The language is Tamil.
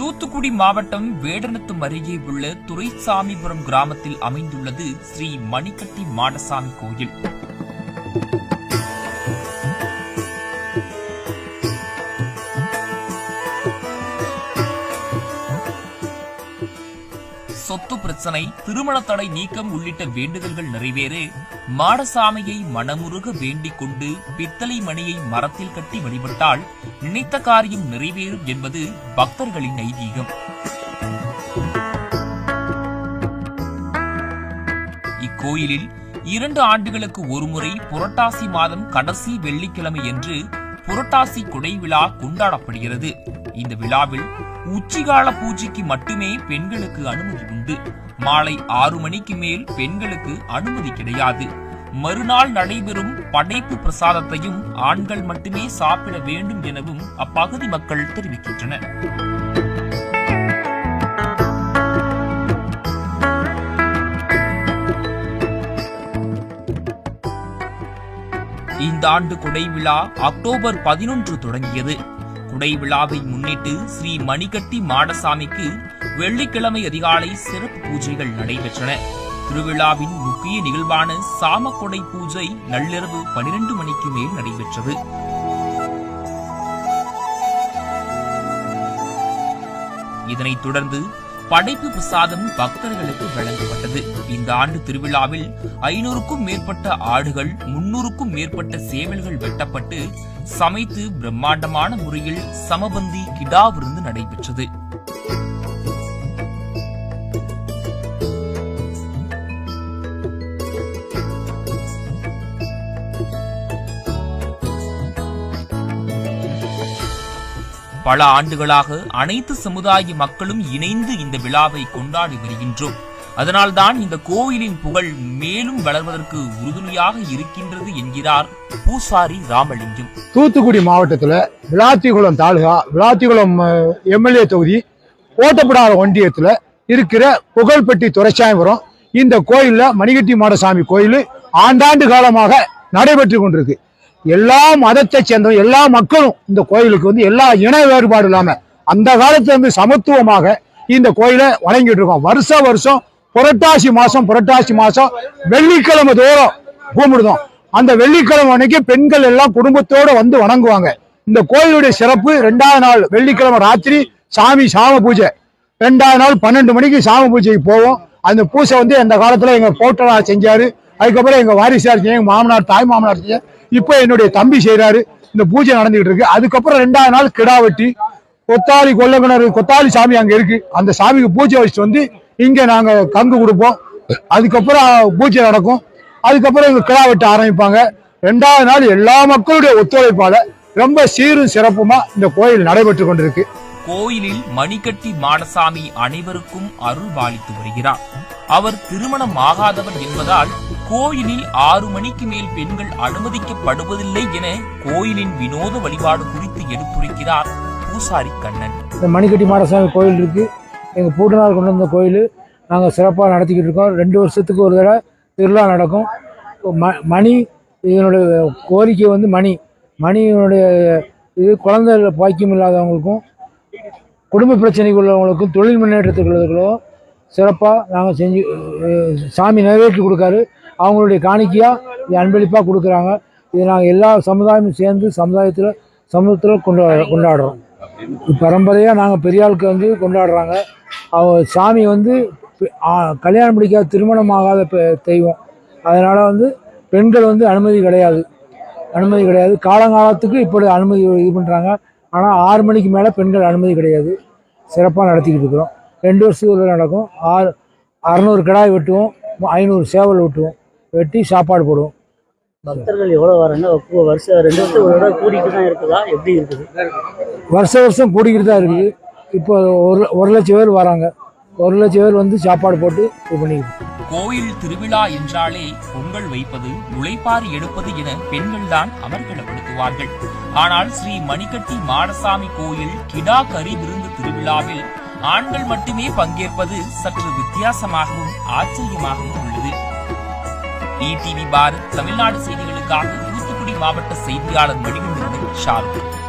தூத்துக்குடி மாவட்டம் வேடனத்தும் அருகே உள்ள துரைசாமிபுரம் கிராமத்தில் அமைந்துள்ளது ஸ்ரீ மணிக்கட்டி மாடசாமி கோயில். சொத்து பிரச்சனை திருமண தடை நீக்கம் உள்ளிட்ட வேண்டுதல்கள் நிறைவேற மாடசாமியை மனமுருக வேண்டிக் கொண்டு பித்தளை மணியை மரத்தில் கட்டி வழிபட்டால் நினைத்த காரியம் நிறைவேறும் என்பது பக்தர்களின் ஐதீகம். இக்கோயிலில் இரண்டு ஆண்டுகளுக்கு ஒருமுறை புரட்டாசி மாதம் கடைசி வெள்ளிக்கிழமை என்று புரட்டாசி குடை விழா கொண்டாடப்படுகிறது. இந்த விழாவில் உச்சிகால பூஜைக்கு மட்டுமே பெண்களுக்கு அனுமதி உண்டு. மாலை ஆறு மணிக்கு மேல் பெண்களுக்கு அனுமதி கிடையாது. மறுநாள் நடைபெறும் படைப்பு பிரசாதத்தையும் ஆண்கள் மட்டுமே சாப்பிட வேண்டும் எனவும் அப்பகுதி மக்கள் தெரிவிக்கின்றனர். இந்த ஆண்டு கொடை விழா அக்டோபர் பதினொன்று தொடங்கியது. உடை விழாவை முன்னிட்டு ஸ்ரீ மணிகட்டி மாடசாமிக்கு வெள்ளிக்கிழமை அதிகாலை சிறப்பு பூஜைகள் நடைபெற்றன. திருவிழாவின் முக்கிய நிகழ்வான சாமக்கொடை பூஜை நள்ளிரவு பனிரெண்டு மணிக்கு மேல் நடைபெற்றது. இதனைத் தொடர்ந்து படைப்பு பிரசாதம் பக்தர்களுக்கு வழங்கப்பட்டது. இந்த ஆண்டு திருவிழாவில் ஐநூறுக்கும் மேற்பட்ட ஆடுகள் முன்னூறுக்கும் மேற்பட்ட சேவல்கள் வெட்டப்பட்டு சமைத்து பிரம்மாண்டமான முறையில் சமபந்தி கிடா விருந்து நடைபெற்றது. பல ஆண்டுகளாக அனைத்து சமுதாய மக்களும் இணைந்து இந்த விழாவை கொண்டாடி வருகின்றோம். அதனால்தான் இந்த கோயிலின் புகழ் மேலும் வளர்வதற்கு உறுதுணையாக இருக்கின்றது என்கிறார் பூசாரி ராமலிங்கம். தூத்துக்குடி மாவட்டத்தில் விளாத்திகுளம் தாலுகா விளாத்திகுளம் எம்எல்ஏ தொகுதி ஓட்டப்படாத ஒன்றியத்தில் இருக்கிற புகழ்பட்டி துரைசாமிபுரம் இந்த கோயிலில் மணிகட்டி மாடசாமி கோயில் ஆண்டாண்டு காலமாக நடைபெற்று கொண்டிருக்கு. எல்லா மதத்தை சேர்ந்த எல்லா மக்களும் இந்த கோயிலுக்கு வந்து எல்லா இன வேறுபாடு இல்லாம அந்த காலத்துல இருந்து சமத்துவமாக இந்த கோயிலை வழங்கிட்டு இருக்கோம். வருஷ வருஷம் புரட்டாசி மாசம் புரட்டாசி மாசம் வெள்ளிக்கிழமை தோறும் கும்பிடுதோம். அந்த வெள்ளிக்கிழமை அன்னைக்கு பெண்கள் எல்லாம் குடும்பத்தோட வந்து வணங்குவாங்க. இந்த கோயிலுடைய சிறப்பு ரெண்டாவது நாள் வெள்ளிக்கிழமை ராத்திரி சாமி சாம பூஜை. ரெண்டாவது நாள் பன்னெண்டு மணிக்கு சாம பூஜைக்கு போவோம். அந்த பூஜை வந்து அந்த காலத்துல எங்க போட்டனார் செஞ்சாரு. அதுக்கப்புறம் எங்க வாரிசார் செஞ்சு எங்க மாமனார் தாய் மாமனார் செஞ்சார். இப்போ என்னுடைய தம்பி செய்யறாரு இந்த பூஜை நடந்துகிட்டு இருக்கு. அதுக்கப்புறம் ரெண்டாவது நாள் கிடா வெட்டி கொத்தாளி கொல்லகிணறு கொத்தாளி சாமி அங்க இருக்கு. அந்த சாமிக்கு பூஜை வச்சுட்டு வந்து இங்க நாங்க கங்கு கொடுப்போம். அதுக்கப்புறம் பூஜை நடக்கும். அதுக்கப்புறம் இங்க கிடா வெட்ட ஆரம்பிப்பாங்க. ரெண்டாவது நாள் எல்லா மக்களுடைய ஒத்துழைப்பால ரொம்ப சீரும் சிறப்புமா இந்த கோயில் நடைபெற்று கொண்டிருக்கு. கோயிலில் மணிக்கட்டி மாடசாமி அனைவருக்கும் அருள் பாலித்து வருகிறார். அவர் திருமணம் ஆகாதவர் என்பதால் கோயிலில் ஆறு மணிக்கு மேல் பெண்கள் அனுமதிக்கப்படுவதில்லை என கோயிலின் வினோத வழிபாடு குறித்து எடுத்துரைக்கிறார் பூசாரி கண்ணன். இந்த மணிக்கட்டி மாடசாமி கோயில் இருக்குது எங்கள் பூட்டனார் கொண்டு வந்த கோயில். நாங்கள் சிறப்பாக நடத்திக்கிட்டு இருக்கோம். ரெண்டு வருஷத்துக்கு ஒரு தடவை திருவிழா நடக்கும். ம மணி இதனுடைய கோரிக்கை வந்து மணி. மணியினுடைய இது குழந்தை பாக்கியம் இல்லாதவங்களுக்கும் குடும்ப பிரச்சனைக்கு உள்ளவங்களுக்கும் தொழில் முன்னேற்றத்துக்கு உள்ளவர்களுக்கும் சிறப்பாக நாங்கள் செஞ்சு சாமி நிறைவேற்றி கொடுக்காரு. அவங்களுடைய காணிக்கையாக அன்பளிப்பாக கொடுக்குறாங்க. இது நாங்கள் எல்லா சமுதாயமும் சேர்ந்து சமுதாயத்தில் சமூகத்தில் கொண்டா கொண்டாடுறோம். பரம்பரையாக நாங்கள் பெரியாளுக்கு வந்து கொண்டாடுறாங்க. அவங்க சாமி வந்து கல்யாணம் முடிக்காத திருமணம் ஆகாத பெ- தெய்வம். அதனால் வந்து பெண்கள் வந்து அனுமதி கிடையாது. அனுமதி கிடையாது. காலங்காலத்துக்கு இப்படி அனுமதி இது பண்ணுறாங்க ஆனால் ஆறு மணிக்கு மேலே பெண்கள் அனுமதி கிடையாது. சிறப்பாக நடத்திக்கிட்டு இருக்கிறோம். ரெண்டு வருஷத்துக்கு ஒரு தடவை நடக்கும். ஆறு அறநூறு கிடாய் வெட்டுவோம். ஐநூறு சேவல் வெட்டுவோம். வெட்டி சாப்பாடு போடுவோம். பக்தர்கள் எவ்வளவு வராங்க? வருஷம் ரெண்டு வருஷம் ஒரு தடவை கூடிட்டு தான் இருக்குதா? எப்படி இருக்குது? வருஷ வருஷம் கூடிக்கிட்டு தான் இருக்குது. இப்போ ஒரு ஒரு லட்சம் பேர் வராங்க. ஒரு லட்சம் பேர் வந்து சாப்பாடு போட்டு இது பண்ணிக்கிட்டு கோயில் திருவிழா என்றாலே பொங்கல் வைப்பது முளைப்பாரி எடுப்பது என பெண்கள்தான் அமர்க்களப்படுத்துவார்கள் ஆனால் ஸ்ரீ மணிக்கட்டி மாடசாமி கோயில் கிடா கறி விருந்து திருவிழாவில் ஆண்கள் மட்டுமே பங்கேற்பது சற்று வித்தியாசமாகவும் ஆச்சரியமாகவும் உள்ளது. டிடிவி பாரத் தமிழ்நாடு செய்திகளுக்காக தூத்துக்குடி மாவட்ட செய்தியாளர் மணிகண்டனுடன் ஷாருக்